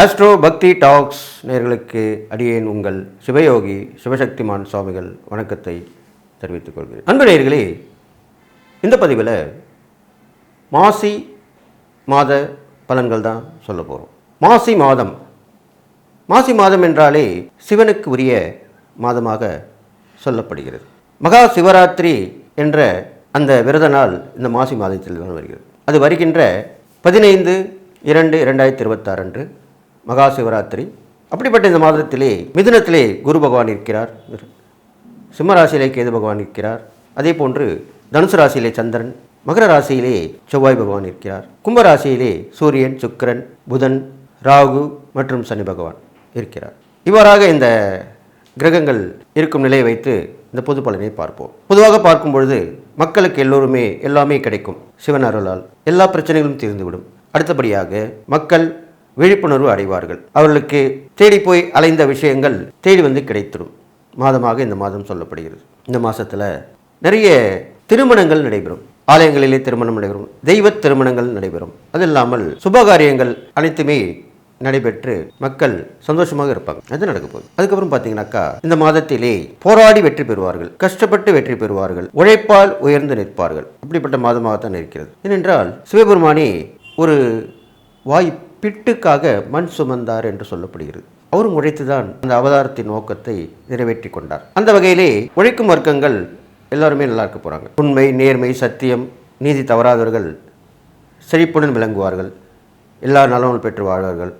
Astro பக்தி tax நேர்களுக்கு அடியேன் உங்கள் சிவயோகி சிவசக்திமான் சுவாமிகள் வணக்கத்தை தெரிவித்துக் கொள்கிறேன். அன்பு நேயர்களே இந்த பதிவில் மாசி மாத பலன்கள் தான் சொல்ல போகிறோம் மாசி மாதம். மாசி மாதம் என்றாலே சிவனுக்கு உரிய மாதமாக சொல்லப்படுகிறது. மகா சிவராத்திரி என்ற அந்த விரத நாள் இந்த மாசி மாதத்தில் வருகிறது. அது வருகின்ற பதினைந்து இரண்டு இரண்டாயிரத்தி இருபத்தாறு அன்று மகா சிவராத்திரி. அப்படிப்பட்ட இந்த மாதத்திலே மிதுனத்திலே குரு பகவான் இருக்கிறார். சிம்ம ராசியிலே கேது பகவான் இருக்கிறார். அதே போன்று தனுசு ராசியிலே சந்திரன் மகர ராசியிலே செவ்வாய் பகவான் இருக்கிறார். கும்ப ராசியிலே சூரியன் சுக்கிரன் புதன் ராகு மற்றும் சனி பகவான் இருக்கிறார். இவ்வாறாக இந்த கிரகங்கள் இருக்கும் நிலையை வைத்து இந்த பொது பலனை பார்ப்போம். பொதுவாக பார்க்கும் பொழுது மக்களுக்கு எல்லோருமே எல்லாமே கிடைக்கும். சிவன் அருளால் எல்லா பிரச்சனைகளும் தீர்ந்துவிடும். அடுத்தபடியாக மக்கள் விழிப்புணர்வு அடைவார்கள். அவர்களுக்கு தேடி போய் அலைந்த விஷயங்கள் தேடி வந்து கிடைத்திடும். மாதமாக இந்த மாதம் சொல்லப்படுகிறது. இந்த மாதத்தில் நிறைய திருமணங்கள் நடைபெறும். ஆலயங்களிலே திருமணம் நடைபெறும். தெய்வ திருமணங்கள் நடைபெறும். அது இல்லாமல் சுபகாரியங்கள் அனைத்துமே நடைபெற்று மக்கள் சந்தோஷமாக இருப்பாங்க. அது நடக்க போகுது. அதுக்கப்புறம் பார்த்தீங்கன்னாக்கா இந்த மாதத்திலே போராடி வெற்றி பெறுவார்கள். கஷ்டப்பட்டு வெற்றி பெறுவார்கள். உழைப்பால் உயர்ந்து நிற்பார்கள். அப்படிப்பட்ட மாதமாகத்தான் இருக்கிறது. ஏனென்றால் சிவபெருமானே ஒரு வாய் பிட்டுக்காக மண் சுமந்தார் என்று சொல்லப்படுகிறது. அவரும் உழைத்துதான் அந்த அவதாரத்தின் நோக்கத்தை நிறைவேற்றி கொண்டார். அந்த வகையிலே உழைக்கும் வர்க்கங்கள் எல்லாருமே நல்லா இருக்க போகிறாங்க உண்மை நேர்மை சத்தியம் நீதி தவறாதவர்கள் செழிப்புடன் விளங்குவார்கள். எல்லா நலமும் பெற்று வாழ்வார்கள்.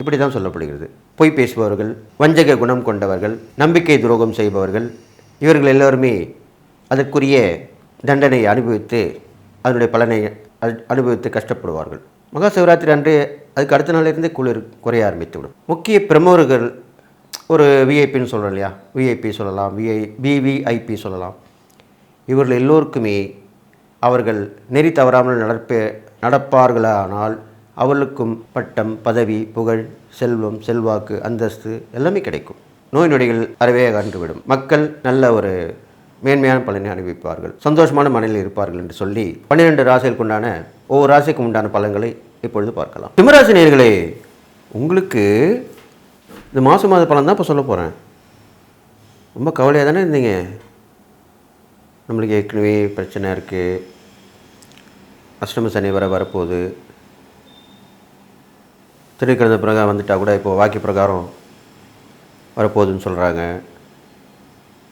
இப்படி தான் சொல்லப்படுகிறது. பொய் பேசுபவர்கள் வஞ்சக குணம் கொண்டவர்கள் நம்பிக்கை துரோகம் செய்பவர்கள் இவர்கள் எல்லோருமே அதற்குரிய தண்டனை அனுபவித்து அதனுடைய பலனை அனுபவித்து கஷ்டப்படுவார்கள். மகா சிவராத்திரி அன்று அதுக்கு அடுத்த நாளிலிருந்தே குளிர் குறைய ஆரம்பித்துவிடும் முக்கிய பிரமுகர்கள் ஒரு விஐபின்னு சொல்கிறோம் இல்லையா? விஐபி சொல்லலாம் விஐ விவிஐபி சொல்லலாம். இவர்கள் எல்லோருக்குமே அவர்கள் நெறி தவறாமல் நடப்ப நடப்பார்களானால் அவர்களுக்கும் பட்டம் பதவி புகழ் செல்வம் செல்வாக்கு அந்தஸ்து எல்லாமே கிடைக்கும். நோய் நொடிகள் அறவே அகன்றுவிடும் மக்கள் நல்ல ஒரு மேன்மையான பலனை அனுபவிப்பார்கள். சந்தோஷமான மனநிலையில் இருப்பார்கள் என்று சொல்லி பன்னிரெண்டு ராசிகளுக்கு உண்டான ஒவ்வொரு ராசிக்கும் உண்டான பலன்களை இப்பொழுது பார்க்கலாம். சிம்மராசி நேயர்களே உங்களுக்கு இந்த மாதம் மாத பலன் தான் இப்போ சொல்ல போகிறேன் ரொம்ப கவலையாக தானே இருந்தீங்க? நம்மளுக்கு ஏற்கனவே பிரச்சனை இருக்குது அஷ்டம சனி வர வரப்போகுது. திருக்கிழந்த பிரகாரம் வந்துட்டால் கூட இப்போ வாக்கி பிரகாரம் வரப்போகுதுன்னு சொல்கிறாங்க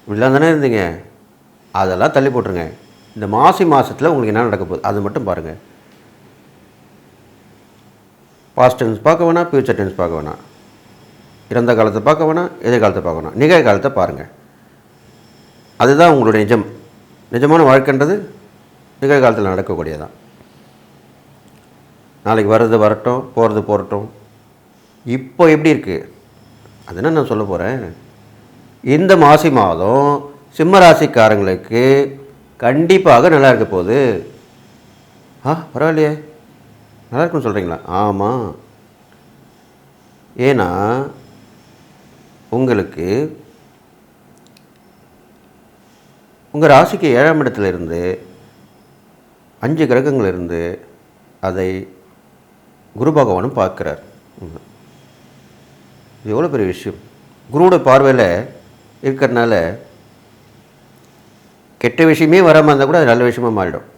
இப்படிலாம் தானே இருந்தீங்க? அதெல்லாம் தள்ளி போட்டுருங்க. இந்த மாசி மாதத்தில் உங்களுக்கு என்ன நடக்க போகுது? அது மட்டும் பாருங்கள் பாஸ்ட் டென்ஸ் பார்க்க வேணாம் ஃப்யூச்சர் டென்ஸ் பார்க்க வேணாம். இறந்த காலத்தை பார்க்க வேணாம் எதிர்காலத்தை பார்க்க வேணாம். நிகழ்காலத்தை பாருங்கள் அதுதான் உங்களுடைய நிஜம். நிஜமான வாழ்க்கைன்றது நிகழ்காலத்தில் நடக்கக்கூடியதான் நாளைக்கு வர்றது வரட்டும் போகிறது போகட்டும் இப்போ எப்படி இருக்குது அதுனா நான் சொல்ல போகிறேன் இந்த மாசி மாதம் சிம்ம ராசிக்காரங்களுக்கு கண்டிப்பாக நல்லா இருக்க போகுது. ஆ பரவாயில்லையே. நல்லா இருக்குன்னு சொல்கிறீங்களா ஆமாம் ஏன்னா உங்களுக்கு உங்கள் ராசிக்கு ஏழாம் இடத்துல இருந்து அஞ்சு கிரகங்கள் இருந்து அதை குரு பகவானும் பார்க்குறார். இது எவ்வளோ பெரிய விஷயம்? குருவோட பார்வையில் இருக்கிறனால கெட்ட விஷயமே வராமல் இருந்தால் கூட அது நல்ல விஷயமா மாறிடும்.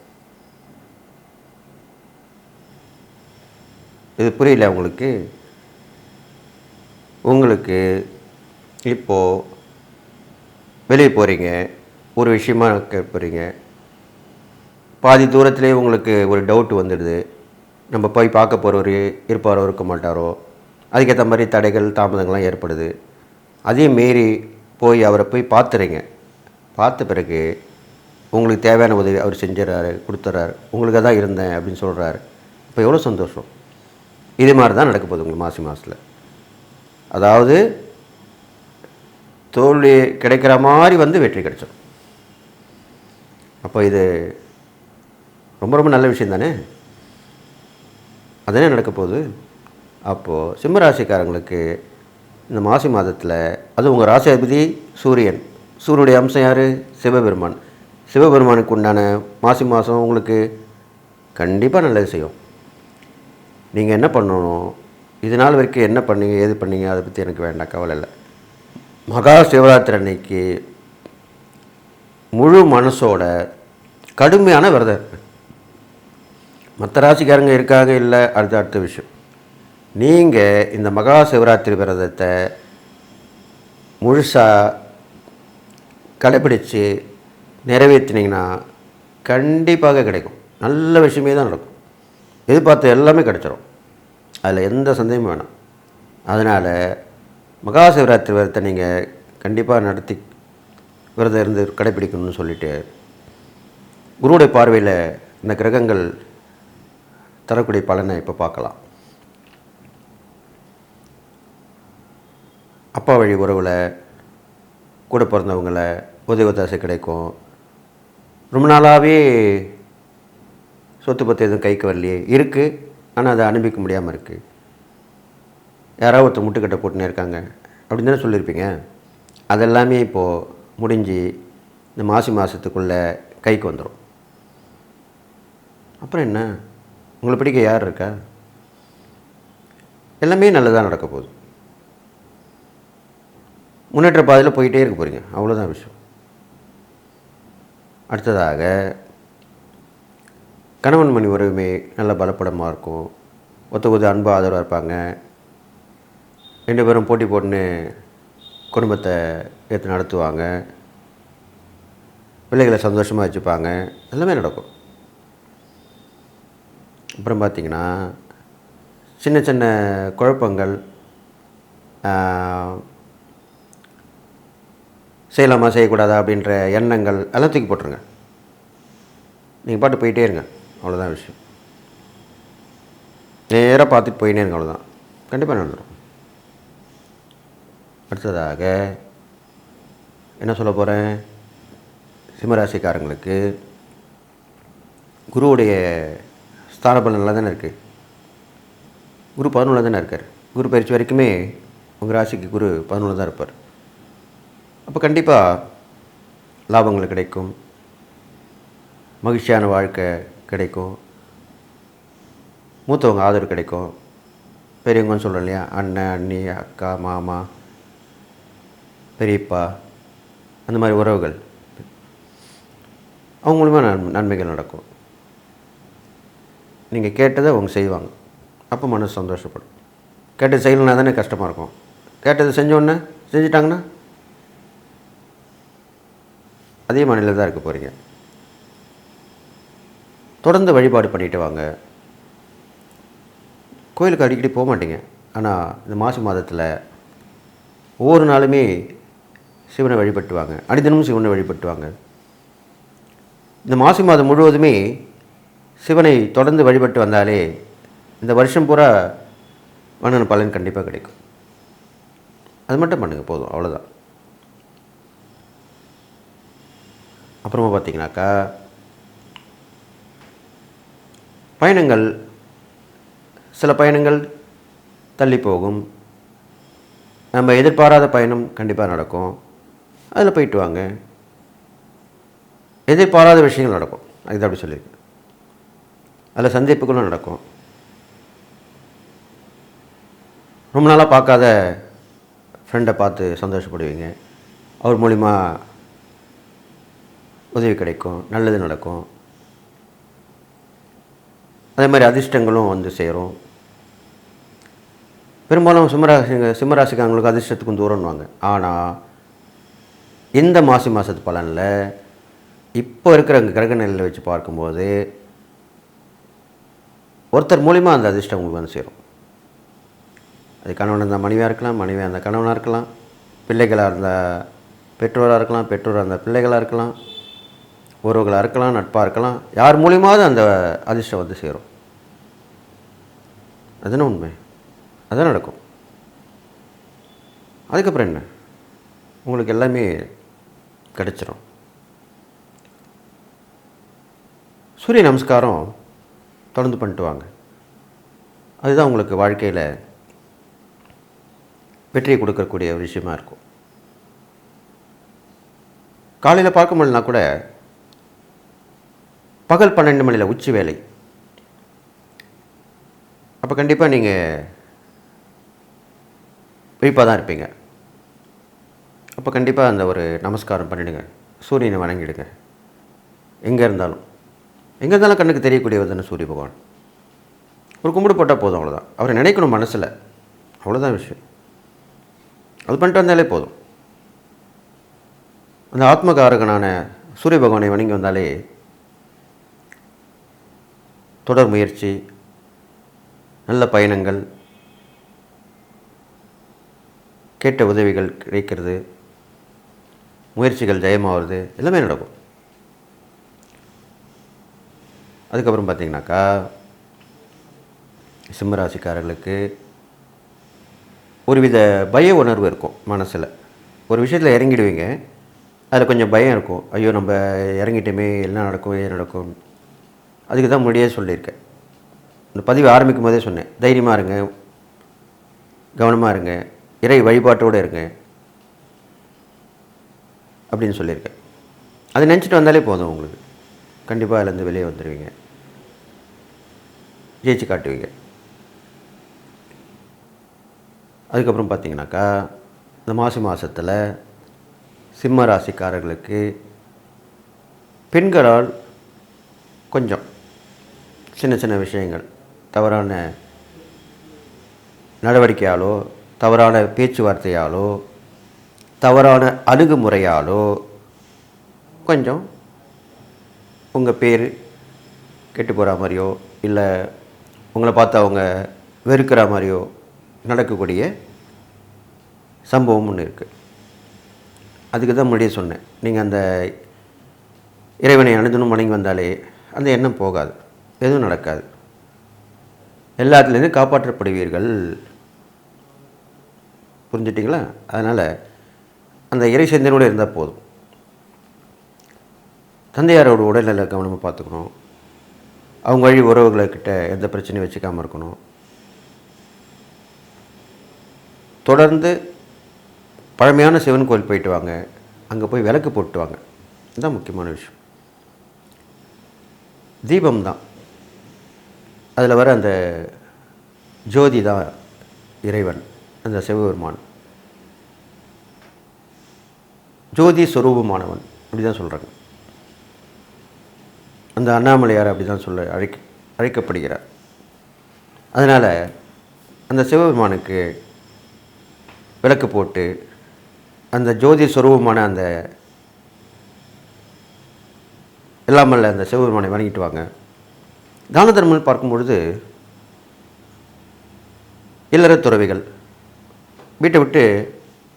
இது புரியல உங்களுக்கு? உங்களுக்கு இப்போது வெளியே போகிறீங்க ஒரு விஷயமா போகிறீங்க பாதி தூரத்துலேயே உங்களுக்கு ஒரு டவுட் வந்துடுது. நம்ம போய் பார்க்க போகிறவர் இருப்பாரோ இருக்க மாட்டாரோ? அதுக்கேற்ற மாதிரி தடைகள் தாமதங்கள்லாம் ஏற்படுது. அதையும் மீறி போய் அவரை போய் பார்த்துறீங்க. பார்த்த பிறகு உங்களுக்கு தேவையான உதவி அவர் செஞ்சிடறாரு கொடுத்துட்றாரு. உங்களுக்கு தான் இருந்தேன் அப்படின்னு சொல்கிறாரு இப்போ எவ்வளோ சந்தோஷம்? இது மாதிரி தான் நடக்க போகுது உங்களுக்கு மாசி மாதத்தில் அதாவது தோல்வி கிடைக்கிற மாதிரி வந்து வெற்றி கிடைச்சிடும் அப்போ இது ரொம்ப ரொம்ப நல்ல விஷயம் தானே? அதுதானே நடக்க போகுது? அப்போது சிம்மராசிக்காரங்களுக்கு இந்த மாசி மாதத்தில் அது உங்கள் ராசிபதி சூரியன். சூரியனுடைய அம்சம் யார்? சிவபெருமான். சிவபெருமானுக்கு உண்டான மாசி மாதம் உங்களுக்கு கண்டிப்பாக நல்லது செய்யும். நீங்கள் என்ன பண்ணணும்? இது நாள் வரைக்கும் என்ன பண்ணீங்க? ஏது பண்ணீங்க? அதை பற்றி எனக்கு வேண்டாம் கவலை இல்லை. மகா சிவராத்திரி அன்னைக்கு முழு மனசோட கடுமையான விரதம் இருப்பேன். மற்ற ராசிக்காரங்க இருக்காங்க இல்லை அடுத்த அடுத்த விஷயம். நீங்கள் இந்த மகா சிவராத்திரி விரதத்தை முழுசாக கடைப்பிடித்து நிறைவேற்றினீங்கன்னா கண்டிப்பாக கிடைக்கும். நல்ல விஷயமே தான் நடக்கும். எதிர்பார்த்த எல்லாமே கிடச்சிரும். அதில் எந்த சந்தேகமும் வேணாம். அதனால் மகா சிவராத்திரி விரதத்தை நீங்கள் கண்டிப்பாக நடத்தி விரதம் இருந்து கடைப்பிடிக்கணும்னு சொல்லிட்டு குருவுடைய பார்வையில் இந்த கிரகங்கள் தரக்கூடிய பலனை இப்போ பார்க்கலாம். அப்பா வழி உறவில் கூட பிறந்தவங்களை உதவி ஒத்தாசை கிடைக்கும். ரொம்ப நாளாகவே சொத்து பத்து எதுவும் கைக்கு வரலையே. இருக்குது ஆனால் அதை அனுபவிக்க முடியாமல் இருக்குது யாராவது ஒருத்தர் முட்டுக்கட்டை போட்டுனே இருக்காங்க. அப்படின்னு தானே சொல்லியிருப்பீங்க. அதெல்லாமே இப்போது முடிஞ்சு இந்த மாசி மாதத்துக்குள்ளே கைக்கு வந்துடும் அப்புறம் என்ன? உங்களை பிடிக்க யார் இருக்கா? எல்லாமே நல்லதாக நடக்க போகுது. முன்னேற்ற பாதையில் போயிட்டே இருக்க போகிறீங்க அவ்வளோதான் விஷயம். அடுத்ததாக கணவன் மணி உறவுமே நல்ல பலப்படமாக இருக்கும். ஒத்த ஒத்து அன்பு ஆதரவாக இருப்பாங்க. ரெண்டு பேரும் போட்டி போட்டுன்னு குடும்பத்தை ஏற்று நடத்துவாங்க. பிள்ளைகளை சந்தோஷமாக வச்சுப்பாங்க. எல்லாமே நடக்கும். அப்புறம் பார்த்திங்கன்னா சின்ன சின்ன குழப்பங்கள் செய்யலாமா செய்யக்கூடாதா அப்படின்ற எண்ணங்கள் எல்லாம் தூக்கி போட்டுருங்க. நீங்கள் பாட்டு போயிட்டே இருங்க. அவ்வளோதான் விஷயம். நேராக பார்த்துட்டு போயினே இருக்கு அவ்வளோதான் கண்டிப்பாக நடந்துடும் அடுத்ததாக என்ன சொல்ல போகிறேன் சிம்மராசிக்காரங்களுக்கு குருவுடைய ஸ்தான பலன் நல்லா தானே இருக்குது குரு பதினொன்று தானே இருக்கார். குரு பயிற்சி வரைக்குமே உங்கள் ராசிக்கு குரு பதினொன்று தான் இருப்பார். அப்போ கண்டிப்பாக லாபங்கள் கிடைக்கும். மகிழ்ச்சியான வாழ்க்கை கிடைக்கும். மூத்தவங்க ஆதரவு கிடைக்கும். பெரியவங்கன்னு சொல்கிறோம் இல்லையா? அண்ணன் அண்ணி அக்கா மாமா பெரியப்பா அந்த மாதிரி உறவுகள். அவங்க மூலிமா நன் நன்மைகள் நடக்கும். நீங்கள் கேட்டதை அவங்க செய்வாங்க. அப்போ மனசு சந்தோஷப்படும். கேட்டது செய்யலைன்னா தானே கஷ்டமாக இருக்கும். கேட்டது செஞ்சோன்னே செஞ்சிட்டாங்கன்னா அதே மனையில் தான் இருக்க போகிறீங்க தொடர்ந்து வழிபாடு பண்ணிட்டு வாங்க. கோயிலுக்கு அடிக்கடி போக மாட்டீங்க. ஆனால் இந்த மாசி மாதத்தில் ஒவ்வொரு நாளுமே சிவனை வழிபட்டுவாங்க அடிதினமும் சிவனை வழிபட்டுவாங்க இந்த மாசி மாதம் முழுவதுமே சிவனை தொடர்ந்து வழிபட்டு வந்தாலே இந்த வருஷம் பூரா மன்னன் பலன் கண்டிப்பாக கிடைக்கும். அது மட்டும் பண்ணுங்கள் போதும் அவ்வளோதான் அப்புறமா பார்த்தீங்கன்னாக்கா பயணங்கள் சில பயணங்கள் தள்ளி போகும். நம்ம எதிர்பாராத பயணம் கண்டிப்பாக நடக்கும். அதில் போயிட்டு வாங்க. எதிர்பாராத விஷயங்கள் நடக்கும். அது அப்படி சொல்லியிருக்கு அதில் சந்திப்புகளும் நடக்கும். ரொம்ப நாளாக பார்க்காத ஃப்ரெண்டை பார்த்து சந்தோஷப்படுவீங்க. அவர் மூலிமா உதவி கிடைக்கும். நல்லது நடக்கும். அதே மாதிரி அதிர்ஷ்டங்களும் வந்து சேரும். பெரும்பாலும் சிம்மராசிங்க சிம்மராசிக்காரங்களுக்கு அதிர்ஷ்டத்துக்கும் தூரம்னுவாங்க ஆனால் இந்த மாசி மாதத்து பலனில் இப்போ இருக்கிற கிரக நிலையில் வச்சு பார்க்கும்போது ஒருத்தர் மூலிமா அந்த அதிர்ஷ்டம் உங்களுக்கு வந்து சேரும். அது கணவன் இருந்தால் மனைவியாக இருக்கலாம் மனைவியாக இருந்தால் கணவனாக இருக்கலாம் பிள்ளைகளாக இருந்தால் பெற்றோராக இருக்கலாம் பெற்றோராக இருந்தால் பிள்ளைகளாக இருக்கலாம். உறவுகளாக இருக்கலாம் நட்பாக இருக்கலாம் யார் மூலியமாவது அந்த அதிர்ஷ்டம் வந்து சேரும். அதுதான் உண்மை. அதுதான் நடக்கும். அதுக்கப்புறம் என்ன? உங்களுக்கு எல்லாமே கிடைச்சிரும். சூரிய நமஸ்காரம் தொடர்ந்து பண்ணிட்டு வாங்க. அதுதான் உங்களுக்கு வாழ்க்கையில் வெற்றியை கொடுக்கக்கூடிய ஒரு விஷயமா இருக்கும். காலையில் பார்க்க முடியலனா கூட பகல் பன்னெண்டு மணியில் உச்சி வேலை. அப்போ கண்டிப்பாக நீங்கள் விழிப்பாக தான் இருப்பீங்க. அப்போ கண்டிப்பாக அந்த ஒரு நமஸ்காரம் பண்ணிடுங்க. சூரியனை வணங்கிடுங்க. எங்கே இருந்தாலும். எங்கே இருந்தாலும் கண்ணுக்கு தெரியக்கூடியவர் தானே சூரிய பகவான். ஒரு கும்பிடு போட்டால் போதும் அவ்வளோதான் அவரை நினைக்கணும் மனசில். அவ்வளோதான் விஷயம். அது பண்ணிட்டு வந்தாலே போதும். அந்த ஆத்மகாரகனான சூரிய பகவானை வணங்கி வந்தாலே தொடர் முயற்சி நல்ல பயணங்கள் கேட்ட உதவிகள் கிடைக்கிறது முயற்சிகள் ஜெயமாகிறது எல்லாமே நடக்கும். அதுக்கப்புறம் பார்த்தீங்கன்னாக்கா சிம்மராசிக்காரர்களுக்கு ஒருவித பய உணர்வு இருக்கும் மனசில். ஒரு விஷயத்தில் இறங்கிடுவீங்க அதில் கொஞ்சம் பயம் இருக்கும். ஐயோ நம்ம இறங்கிட்டோமே என்ன நடக்கும் ஏன் நடக்கும்? அதுக்கு தான் முன்னாடியே சொல்லியிருக்கேன். இந்த பதிவு ஆரம்பிக்கும் போதே சொன்னேன். தைரியமாக இருங்க. கவனமாக இருங்க. இறை வழிபாட்டோடு இருங்க. அப்படின்னு சொல்லியிருக்கேன். அதை நினச்சிட்டு வந்தாலே போதும் உங்களுக்கு. கண்டிப்பாக அதுலேருந்து வெளியே வந்துடுவீங்க ஜெயிச்சு காட்டுவீங்க. அதுக்கப்புறம் பார்த்தீங்கன்னாக்கா இந்த மாசி மாதத்தில் சிம்ம ராசிக்காரர்களுக்கு பெண்களால் கொஞ்சம் சின்ன சின்ன விஷயங்கள். தவறான நடவடிக்கையாலோ தவறான பேச்சுவார்த்தையாலோ தவறான அணுகுமுறையாலோ கொஞ்சம் உங்கள் பேர் கெட்டு போகிற மாதிரியோ இல்லை உங்களை பார்த்து அவங்க வெறுக்கிற மாதிரியோ நடக்கக்கூடிய சம்பவம் ஒன்று இருக்குது அதுக்கு தான் முன்னாடியே சொன்னேன். நீங்கள் அந்த இறைவனை அணுதணும் வணங்கி வந்தாலே அந்த எண்ணம் போகாது. எதுவும் நடக்காது. எல்லாத்துலேருந்து காப்பாற்றப்படுவீர்கள். புரிஞ்சிட்டிங்களா? அதனால் அந்த இறை சிந்தனையோடு இருந்தால் போதும். தந்தையாரோட உடல்நல கவனமாக பார்த்துக்கணும். அவங்க வழி உறவுகள்கிட்ட எந்த பிரச்சனையும் வச்சுக்காமல் இருக்கணும். தொடர்ந்து பழமையான சிவன் கோயில் போயிட்டு வாங்க. அங்கே போய் விளக்கு போட்டு வாங்க இதுதான் முக்கியமான விஷயம். தீபம் தான் அதில் வர அந்த ஜோதி தான் இறைவன் அந்த சிவபெருமான். ஜோதி ஸ்வரூபமானவன் அப்படி தான் சொல்கிறாங்க அந்த அண்ணாமலையார் அப்படி தான் சொல்ல அழைக்க அழைக்கப்படுகிறார். அதனால் அந்த சிவபெருமானுக்கு விளக்கு போட்டு அந்த ஜோதி ஸ்வரூபமான அந்த எல்லாமல்ல அந்த சிவபெருமானை வணங்கிட்டு வாங்க. தான தர்மம் பார்க்கும் பொழுது இல்லற துறவிகள் வீட்டை விட்டு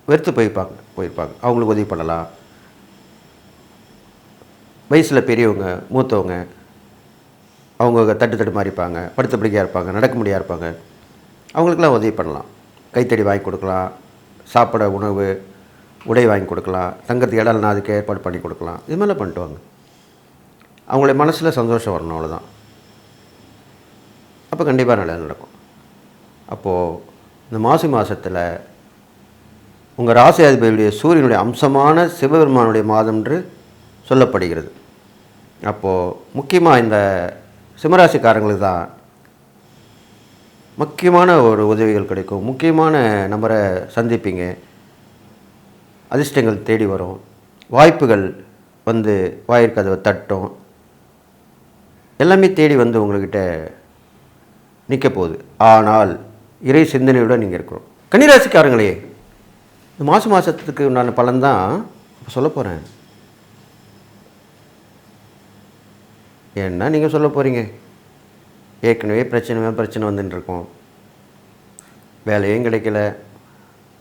வெறுத்து போயிருப்பாங்க போயிருப்பாங்க. அவங்களுக்கு உதவி பண்ணலாம். வயசில் பெரியவங்க மூத்தவங்க அவங்க தட்டு தட்டு மாறிப்பாங்க படுத்த பிடிக்கையாக இருப்பாங்க நடக்க முடியா இருப்பாங்க. அவங்களுக்கெல்லாம் உதவி பண்ணலாம். கைத்தடி வாங்கி கொடுக்கலாம் சாப்பிட உணவு உடை வாங்கி கொடுக்கலாம் தங்கத்துக்கு இடம் அதுக்கு ஏற்பாடு பண்ணி கொடுக்கலாம். இது மாதிரிலாம் பண்ணிட்டு வாங்க. அவங்களுடைய மனசில் சந்தோஷம் வரணும் அவ்வளோதான் அப்போ கண்டிப்பாக நல்லது நடக்கும். அப்போது இந்த மாசி மாதத்தில் உங்கள் ராசி அதிபதியுடைய சூரியனுடைய அம்சமான சிவபெருமானுடைய மாதம் என்று சொல்லப்படுகிறது. அப்போது முக்கியமாக இந்த சிம்மராசிக்காரங்களுக்கு தான் முக்கியமான ஒரு உதவிகள் கிடைக்கும். முக்கியமான நபரை சந்திப்பீங்க. அதிர்ஷ்டங்கள் தேடி வரும். வாய்ப்புகள் வந்து வாயிற்கதவை தட்டும். எல்லாமே தேடி வந்து உங்கள்கிட்ட நிற்க போகுது ஆனால் இறை சிந்தனையுடன் நீங்கள் இருக்கிறோம் கன்னிராசிக்காரங்களே இந்த மாத மாதத்துக்கு உண்டான பலன் தான் சொல்ல போகிறேன் ஏன்னா நீங்கள் சொல்ல போகிறீங்க ஏற்கனவே பிரச்சனை பிரச்சனை வந்துட்டுருக்கோம் வேலையும் கிடைக்கல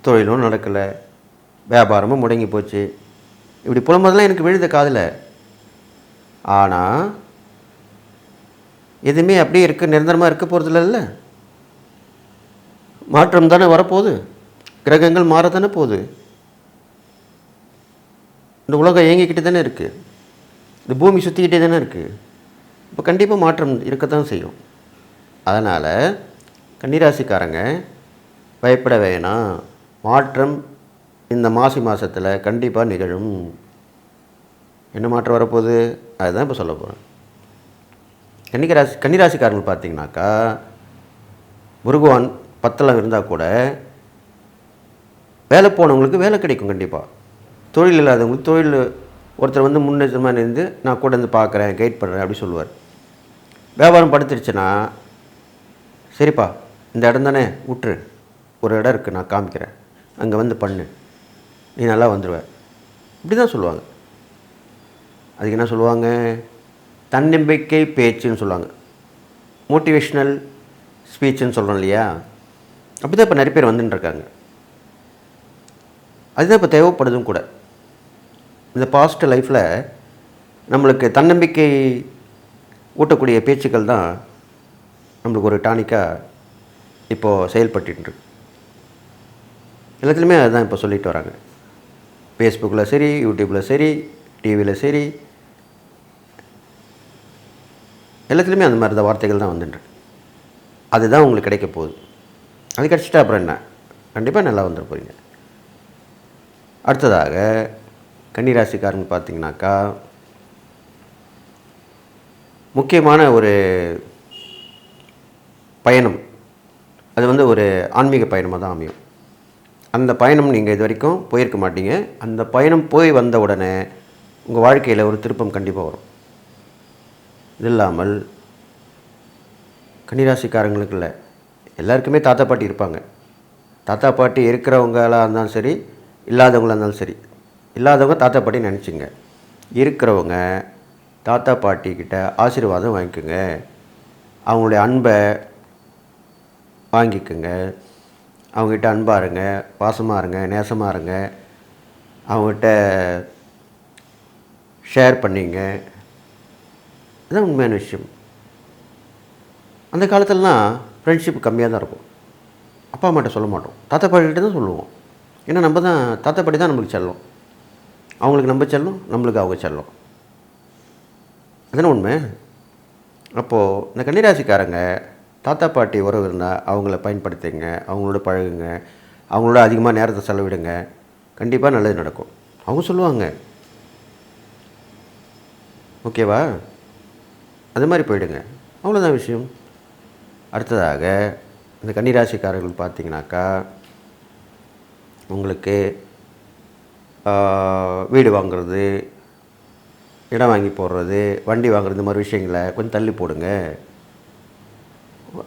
தொழிலும் நடக்கலை வியாபாரமும் முடங்கி போச்சு. இப்படி புலம்பதெல்லாம் எனக்கு விழுத காதில். ஆனால் எதுவுமே அப்படியே இருக்க நிரந்தரமாக இருக்க போகிறதில்ல மாற்றம் தானே வரப்போகுது? கிரகங்கள் மாறத்தானே போகுது? இந்த உலகம் இயங்கிக்கிட்டு தானே இருக்குது இந்த பூமி சுற்றிக்கிட்டே தானே இருக்குது இப்போ கண்டிப்பாக மாற்றம் இருக்கத்தான் செய்யும். அதனால் கன்னிராசிக்காரங்க பயப்பட வேணாம். மாற்றம் இந்த மாசி மாதத்தில் கண்டிப்பாக நிகழும். என்ன மாற்றம் வரப்போகுது? அதுதான் இப்போ சொல்ல போகிறேன் கன்னிகராசி கன்னிராசிக்காரங்க பார்த்தீங்கன்னாக்கா முருகவான் பத்தலம் இருந்தால் கூட வேலை போனவங்களுக்கு வேலை கிடைக்கும் கண்டிப்பாக தொழில் இல்லாதவங்களுக்கு தொழில் ஒருத்தர் வந்து முன்னேற்றமாக இருந்து நான் கூட இருந்து பார்க்குறேன் கைட் பண்ணுறேன் அப்படி சொல்லுவார். வியாபாரம் படுத்துருச்சுன்னா சரிப்பா இந்த இடம் தானே விட்டுரு ஒரு இடம் இருக்குது நான் காமிக்கிறேன். அங்கே வந்து பண்ணு. நீ நல்லா வந்துடுவ இப்படி தான் சொல்லுவாங்க. அதுக்கு என்ன சொல்லுவாங்க? தன்னம்பிக்கை பேச்சுன்னு சொல்லுவாங்க. மோட்டிவேஷ்னல் ஸ்பீச்சுன்னு சொல்கிறோம் இல்லையா? அப்படி தான் இப்போ நிறைய பேர் வந்துட்டு இருக்காங்க. அதுதான் இப்போ தேவைப்படுதும் கூட. இந்த பாஸ்ட் லைஃப்பில் நம்மளுக்கு தன்னம்பிக்கை ஊட்டக்கூடிய பேச்சுக்கள் தான் நம்மளுக்கு ஒரு டானிக்காக இப்போது செயல்பட்டுட்டு எல்லாத்துலேயுமே அதுதான் இப்போ சொல்லிட்டு வராங்க. ஃபேஸ்புக்கில் சரி யூடியூப்பில் சரி டிவியில் சரி எல்லாத்துலேயுமே அந்த மாதிரி தான் வார்த்தைகள் தான் வந்துட்டு அதுதான் உங்களுக்கு கிடைக்க போகுது. அது கிடச்சிட்டா அப்புறம் என்ன? கண்டிப்பாக நல்லா வந்துட போகிறீங்க அடுத்ததாக கன்னிராசிக்காரங்க பார்த்தீங்கன்னாக்கா முக்கியமான ஒரு பயணம். அது வந்து ஒரு ஆன்மீக பயணமாக தான் அமையும். அந்த பயணம் நீங்கள் இது வரைக்கும் போயிருக்க மாட்டீங்க. அந்த பயணம் போய் வந்த உடனே உங்கள் வாழ்க்கையில் ஒரு திருப்பம் கண்டிப்பாக வரும். இது இல்லாமல் கன்னிராசிக்காரங்களுக்கு இல்லை. எல்லாருக்குமே தாத்தா பாட்டி இருப்பாங்க. தாத்தா பாட்டி இருக்கிறவங்களாக இருந்தாலும் சரி இல்லாதவங்களாக இருந்தாலும் சரி இல்லாதவங்க தாத்தா பாட்டி நினச்சிங்க. இருக்கிறவங்க தாத்தா பாட்டிக்கிட்ட ஆசீர்வாதம் வாங்கிக்கோங்க. அவங்களுடைய அன்பை வாங்கிக்கோங்க. அவங்ககிட்ட அன்பாக இருங்க பாசமாக இருங்க நேசமாக இருங்க. அவங்ககிட்ட ஷேர் பண்ணிங்க. இதுதான் உண்மையான விஷயம். அந்த காலத்திலலாம் ஃப்ரெண்ட்ஷிப் கம்மியாக தான் இருக்கும். அப்பா அம்மாட்ட சொல்ல மாட்டோம். தாத்தா பாட்டிகிட்ட தான் சொல்லுவோம். ஏன்னா நம்ம தான் தாத்தா பாட்டி தான் நம்மளுக்கு செல்லும். அவங்களுக்கு நம்ம செல்லும் நம்மளுக்கு அவங்க செல்லும். அதுதானே உண்மை? அப்போது இந்த கன்னிராசிக்காரங்க தாத்தா பாட்டி உறவு இருந்தால் அவங்கள பயன்படுத்திங்க அவங்களோட பழகுங்க அவங்களோட அதிகமாக நேரத்தை செலவிடுங்க. கண்டிப்பாக நல்லது நடக்கும். அவங்க சொல்லுவாங்க. ஓகேவா? அது மாதிரி போயிடுங்க. அவ்வளோதான் விஷயம். அடுத்ததாக இந்த கன்னிராசிக்காரர்கள் பார்த்தீங்கன்னாக்கா உங்களுக்கு வீடு வாங்குறது இடம் வாங்கி போடுறது வண்டி வாங்குறது இந்த மாதிரி விஷயங்களை கொஞ்சம் தள்ளி போடுங்க.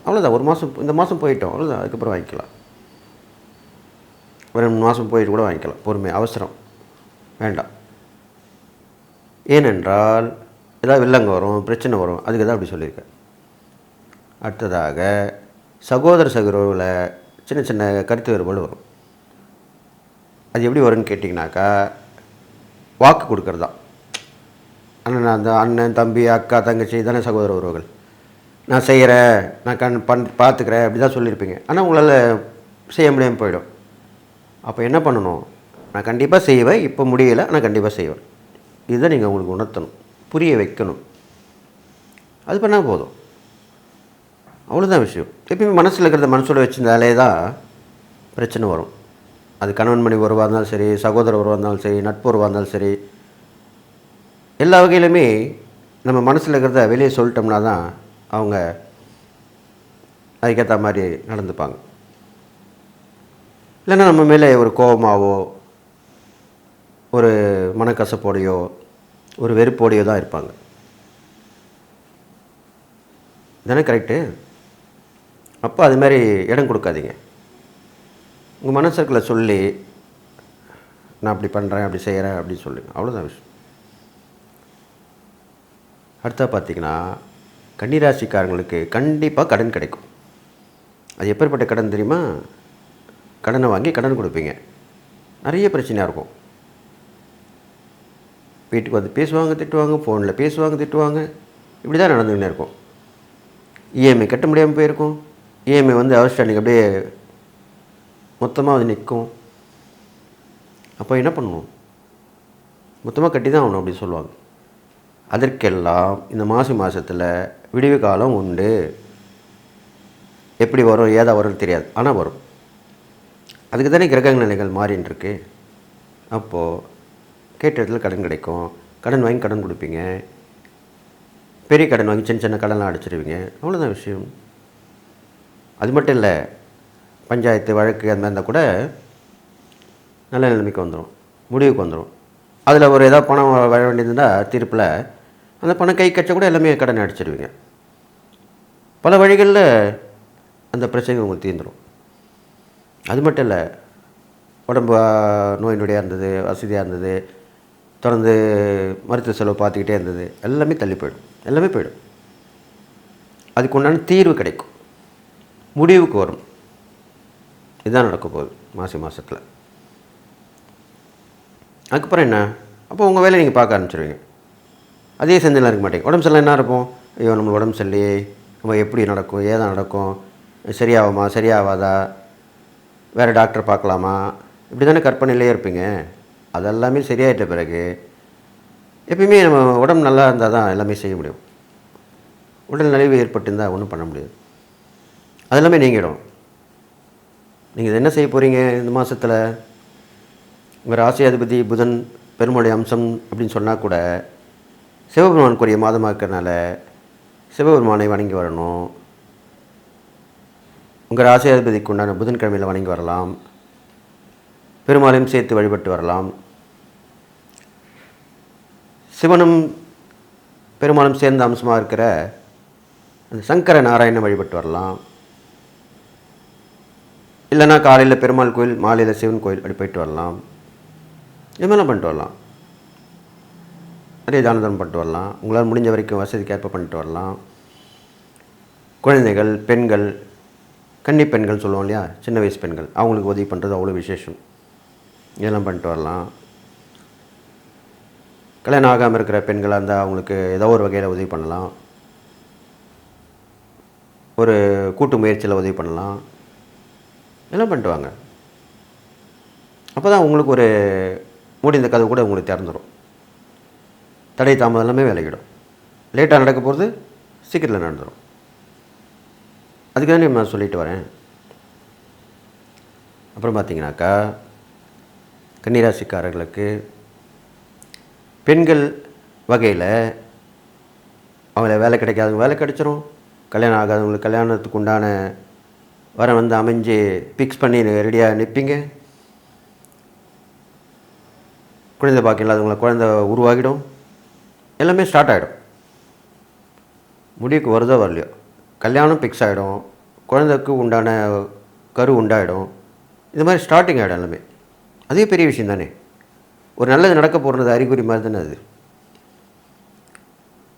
அவ்வளோதான் ஒரு மாதம் இந்த மாதம் போயிட்டோம். அவ்வளோதான் அதுக்கப்புறம் வாங்கிக்கலாம். ஒரு ரெண்டு மாதம் போயிட்டு கூட வாங்கிக்கலாம். பொறுமை அவசரம். வேண்டாம். ஏனென்றால் ஏதாவது வில்லங்க வரும் பிரச்சனை வரும் அதுக்கு தான் அப்படி சொல்லியிருக்கேன் அடுத்ததாக சகோதர சகோதரில் சின்ன சின்ன கருத்து வேறுபாடு வரும். அது எப்படி வரும்னு கேட்டிங்கனாக்கா வாக்கு கொடுக்கறது தான். அண்ணன் அந்த அண்ணன் தம்பி அக்கா தங்கச்சி தானே சகோதர உறவுகள். நான் செய்கிறேன் நான் கண் பண் பார்த்துக்கிறேன் அப்படி தான் சொல்லியிருப்பீங்க. ஆனால் உங்களால் செய்ய முடியாமல் போயிடும். அப்போ என்ன பண்ணணும்? நான் கண்டிப்பாக செய்வேன் இப்போ முடியலை நான் கண்டிப்பாக செய்வேன். இதுதான் நீங்கள் உங்களுக்கு உணர்த்தணும். புரிய வைக்கணும். அது பண்ணால் போதும். அவ்வளோதான் விஷயம். எப்பயுமே மனசில் இருக்கிறத மனசோட வச்சிருந்தாலே தான் பிரச்சனை வரும். அது கணவன் மணி உறவாக இருந்தாலும் சரி சகோதர உறவாக இருந்தாலும் சரி நட்பு உறவாக இருந்தாலும் சரி எல்லா வகையிலுமே நம்ம மனசில் இருக்கிறத வெளியே சொல்லிட்டோம்னா தான் அவங்க அதுக்கேற்ற மாதிரி நடந்துப்பாங்க. இல்லைன்னா நம்ம மேலே ஒரு கோபமாகவோ ஒரு மனக்கசப்போடையோ ஒரு வெறுப்போடையோ தான் இருப்பாங்க. தானே கரெக்டு அப்போ அது மாதிரி இடம் கொடுக்காதீங்க. உங்கள் மனசுக்குள்ள சொல்லி நான் அப்படி பண்ணுறேன் அப்படி செய்கிறேன் அப்படின்னு சொல்லி. அவ்வளோதான் விஷயம். அடுத்தா பார்த்தீங்கன்னா கன்னிராசிக்காரங்களுக்கு கண்டிப்பாக கடன் கிடைக்கும். அது எப்பேற்பட்ட கடன் தெரியுமா? கடனை வாங்கி கடன் கொடுப்பீங்க. நிறைய பிரச்சனையாக இருக்கும். வீட்டுக்கு வந்து பேசுவாங்க திட்டுவாங்க ஃபோனில் பேசுவாங்க திட்டுவாங்க. இப்படி தான் நடந்துக்கிட்டே இருக்கும். இஎம்ஐ கட்ட முடியாமல் போயிருக்கும். இஎம்ஐ வந்து அவுட்ஸ்டாண்டிங் அப்படியே மொத்தமாக வந்து நிற்கும். அப்போ என்ன பண்ணணும்? மொத்தமாக கட்டி தான் ஆகணும் அப்படின்னு சொல்லுவாங்க. அதற்கெல்லாம் இந்த மாசி மாதத்தில் விடிவு காலம் உண்டு. எப்படி வரும் ஏதா வரும்னு தெரியாது. ஆனால் வரும். அதுக்கு தானே கிரகங்கள் நிலைகள் மாறின்னு இருக்கு அப்போது கேட்ட இடத்துல கடன் கிடைக்கும். கடன் வாங்கி கடன் கொடுப்பீங்க. பெரிய கடன் வாங்கி சின்ன சின்ன கடன்லாம் அடைச்சிருவீங்க. அவ்வளோதான் விஷயம். அது மட்டும் இல்லை பஞ்சாயத்து வழக்கு அந்த மாதிரி இருந்தால் கூட நல்ல நிலைமைக்கு வந்துடும் முடிவுக்கு வந்துடும் அதில் ஒரு ஏதாவது பணம் வர வேண்டியிருந்தா தீர்ப்பில் அந்த பணம் கை கச்ச கூட எல்லாமே கடன் அடிச்சிருவீங்க. பல வழிகளில் அந்த பிரச்சனை உங்களுக்கு தீர்ந்துடும் அது மட்டும் இல்லை உடம்பு நோய் நொடியாக இருந்தது வசதியாக இருந்தது தொடர்ந்து மருத்துவ செலவு பார்த்துக்கிட்டே இருந்தது. எல்லாமே தள்ளி போயிடும். எல்லாமே போயிடும். அதுக்கு உண்டான தீர்வு கிடைக்கும். முடிவுக்கு வரும். இதுதான் நடக்க போகுது மாசி மாதத்தில் அதுக்கப்புறம் என்ன? அப்போ உங்கள் வேலையை நீங்கள் பார்க்க ஆரம்பிச்சிருவீங்க. அதே செஞ்சலாம் இருக்க மாட்டேங்க. உடம்பு சரியில்லை என்ன இருப்போம் ஐயோ நம்ம உடம்பு சரியில்லையே. நம்ம எப்படி நடக்கும்? ஏதா நடக்கும்? சரியாகுமா? சரியாகாதா? வேறு டாக்டர் பார்க்கலாமா? இப்படி தானே கற்பனையிலே இருப்பீங்க. அதெல்லாமே சரியாயிட்ட பிறகு எப்பயுமே நம்ம உடம்பு நல்லா இருந்தால் தான் எல்லாமே செய்ய முடியும். உடல் நலிவு ஏற்பட்டிருந்தால் ஒன்றும் பண்ண முடியாது. அது எல்லாமே நீங்கிடும். நீங்கள் என்ன செய்ய போகிறீங்க இந்த மாதத்தில் உங்கள் ராசியாதிபதி புதன் பெருமாளுடைய அம்சம் அப்படின்னு சொன்னால் கூட சிவபெருமானுக்குரிய மாதமாக இருக்கிறனால சிவபெருமானை வணங்கி வரணும். உங்கள் ராசியாதிபதிக்கு உண்டான புதன்கிழமையில் வணங்கி வரலாம். பெருமாளையும் சேர்த்து வழிபட்டு வரலாம். சிவனும் பெருமாளும் சேர்ந்த அம்சமாக இருக்கிற அந்த சங்கர நாராயணனை வழிபட்டு வரலாம். இல்லைன்னா காலையில் பெருமாள் கோயில் மாலையில் சிவன் கோயில் அப்படி போயிட்டு வரலாம். இதுமாதிரிலாம் பண்ணிட்டு வரலாம். நிறைய தானதனம் பண்ணிட்டு வரலாம். உங்களால் முடிஞ்ச வரைக்கும் வசதிக்கேற்ப பண்ணிட்டு வரலாம். குழந்தைகள் பெண்கள் கன்னி பெண்கள் சொல்லுவோம் இல்லையா? சின்ன வயசு பெண்கள். அவங்களுக்கு உதவி பண்ணுறது அவ்வளோ விசேஷம். இதெல்லாம் பண்ணிட்டு வரலாம். கல்யாணம் ஆகாமல் இருக்கிற பெண்களாக இருந்தால் அவங்களுக்கு ஏதோ ஒரு வகையில் உதவி பண்ணலாம். ஒரு கூட்டு முயற்சியில் உதவி பண்ணலாம். எல்லாம் பண்ணிட்டு வாங்க. அப்போ தான் உங்களுக்கு ஒரு முடிந்த கதை கூட உங்களுக்கு திறந்துடும் தடை தாமதம் எல்லாமே விலகிடும் லேட்டாக நடக்க போகிறது சீக்கிரத்தில் நடந்துடும் அதுக்கு தானே நான் சொல்லிட்டு வரேன். அப்புறம் பார்த்தீங்கன்னாக்கா கன்னிராசிக்காரர்களுக்கு பெண்கள் வகையில் அவங்கள வேலை கிடைக்காதவங்க வேலை கிடைச்சிரும். கல்யாணம் ஆகாதவங்களுக்கு கல்யாணத்துக்கு உண்டான வர வந்து அமைஞ்சு ஃபிக்ஸ் பண்ணி ரெடியாக நிற்பீங்க குழந்தை பாக்கியம் இல்லாதவங்கள குழந்தை உருவாகிடும். எல்லாமே ஸ்டார்ட் ஆகிடும் முடிவுக்கு வருதோ வரலையோ. கல்யாணம் ஃபிக்ஸ் ஆகிடும் குழந்தைக்கு உண்டான கரு உண்டாயிடும். இது மாதிரி ஸ்டார்டிங் ஆகிடும் எல்லாமே. அதே பெரிய விஷயம் தானே? ஒரு நல்லது நடக்க போகிறது அறிகுறி மாதிரி தானே அது?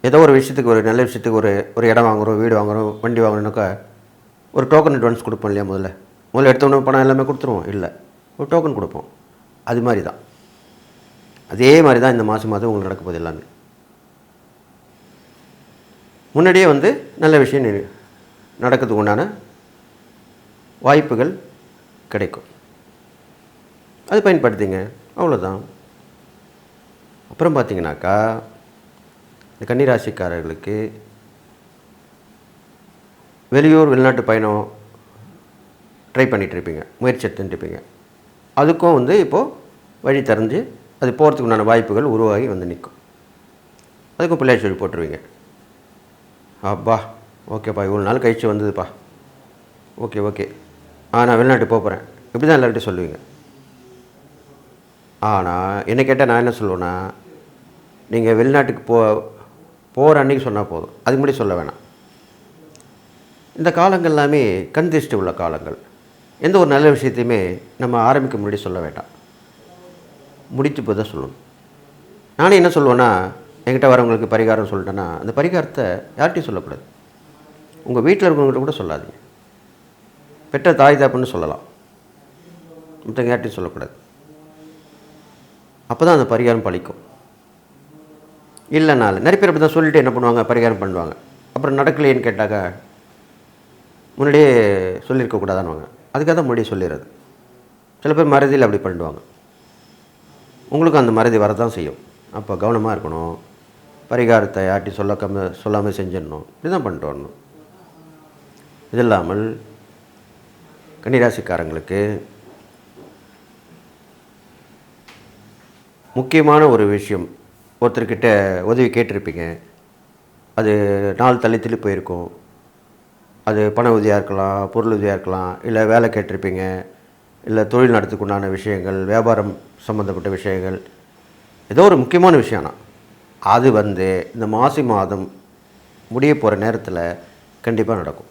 ஏதோ ஒரு விஷயத்துக்கு ஒரு நல்ல விஷயத்துக்கு ஒரு ஒரு இடம் வாங்குகிறோம் வீடு வாங்குகிறோம் வண்டி வாங்கணுன்னாக்கா ஒரு டோக்கன் அட்வான்ஸ் கொடுப்போம் இல்லையா முதல்ல? முதல்ல எடுத்தோன்னே பணம் எல்லாமே கொடுத்துருவோம். இல்லை. ஒரு டோக்கன் கொடுப்போம். அது மாதிரி தான். அதே மாதிரி தான் இந்த மாதம் மாதம் உங்களுக்கு நடக்க போகுது எல்லாமே. முன்னாடியே வந்து நல்ல விஷயம் நடக்கிறதுக்கு உண்டான வாய்ப்புகள் கிடைக்கும். அது பயன்படுத்திங்க. அவ்வளோதான். அப்புறம் பார்த்தீங்கன்னாக்கா இந்த கன்னிராசிக்காரர்களுக்கு வெளியூர் வெளிநாட்டு பயணம் ட்ரை பண்ணிகிட்ருப்பீங்க இருப்பீங்க. முயற்சி எடுத்துட்டுருப்பீங்க அதுக்கும் வந்து இப்போது வழி திறந்து அது போகிறதுக்கு உண்டான வாய்ப்புகள் உருவாகி வந்து நிற்கும். அதுக்கும் பிள்ளையார் சொல்லி போட்டுருவீங்க. அப்பா ஓகேப்பா இவ்வளோ நாள் கழிச்சு வந்ததுப்பா. Okay okay. ஆ நான் வெளிநாட்டு போக போகிறேன் இப்படி தான் எல்லார்கிட்டையும் சொல்லுவீங்க. ஆனால் என்ன கேட்டால் நான் என்ன சொல்லுவேன்னா நீங்கள் வெளிநாட்டுக்கு போ போகிற அன்னைக்கு சொன்னால் போதும். அதுக்கு முன்னாடி சொல்ல வேணாம். இந்த காலங்கள் எல்லாமே கண் திருஷ்டி உள்ள காலங்கள். எந்த ஒரு நல்ல விஷயத்தையுமே நம்ம ஆரம்பிக்க முன்னாடி சொல்ல வேண்டாம். முடித்து போய் தான் சொல்லணும். நானே என்ன சொல்லுவேன்னா என்கிட்ட வரவங்களுக்கு பரிகாரம் சொல்லிட்டேன்னா அந்த பரிகாரத்தை யார்கிட்டையும் சொல்லக்கூடாது. உங்கள் வீட்டில் இருக்கவங்ககிட்ட கூட சொல்லாதீங்க. பெற்ற தாய் தாப்புன்னு சொல்லலாம். மற்றவங்க யார்கிட்டையும் சொல்லக்கூடாது. அப்போ தான் அந்த பரிகாரம் பழிக்கும். இல்லைனால நிறைய பேர் அப்படி தான் சொல்லிட்டு என்ன பண்ணுவாங்க? பரிகாரம் பண்ணுவாங்க. அப்புறம் நடக்கலையேன்னு கேட்டாக்க முன்னாடியே சொல்லியிருக்கக்கூடாதான்னுவாங்க அதுக்காக தான் முன்னாடியே சொல்லிடுறது. சில பேர் மறதியில் அப்படி பண்ணிடுவாங்க. உங்களுக்கும் அந்த மறதி வரதான் செய்யும். அப்போ கவனமாக இருக்கணும். பரிகாரத்தை யார்ட்டையும் சொல்லாம சொல்லாமல் செஞ்சிடணும். இப்படி தான் பண்ணிட்டு வரணும். இது இல்லாமல் கன்னிராசிக்காரங்களுக்கு முக்கியமான ஒரு விஷயம். ஒருத்தர்கிட்ட உதவி கேட்டிருப்பீங்க. அது நாள் தள்ளி தள்ளி போயிருக்கும். அது பண உதவியாக இருக்கலாம் பொருள் உதவியாக இருக்கலாம் இல்லை வேலை கேட்டிருப்பீங்க. இல்லை தொழில் நடத்துக்குண்டான விஷயங்கள் வியாபாரம் சம்மந்தப்பட்ட விஷயங்கள். ஏதோ ஒரு முக்கியமான விஷயம்னா அது வந்து இந்த மாசி மாதம் முடிய போகிற நேரத்தில் கண்டிப்பாக நடக்கும்.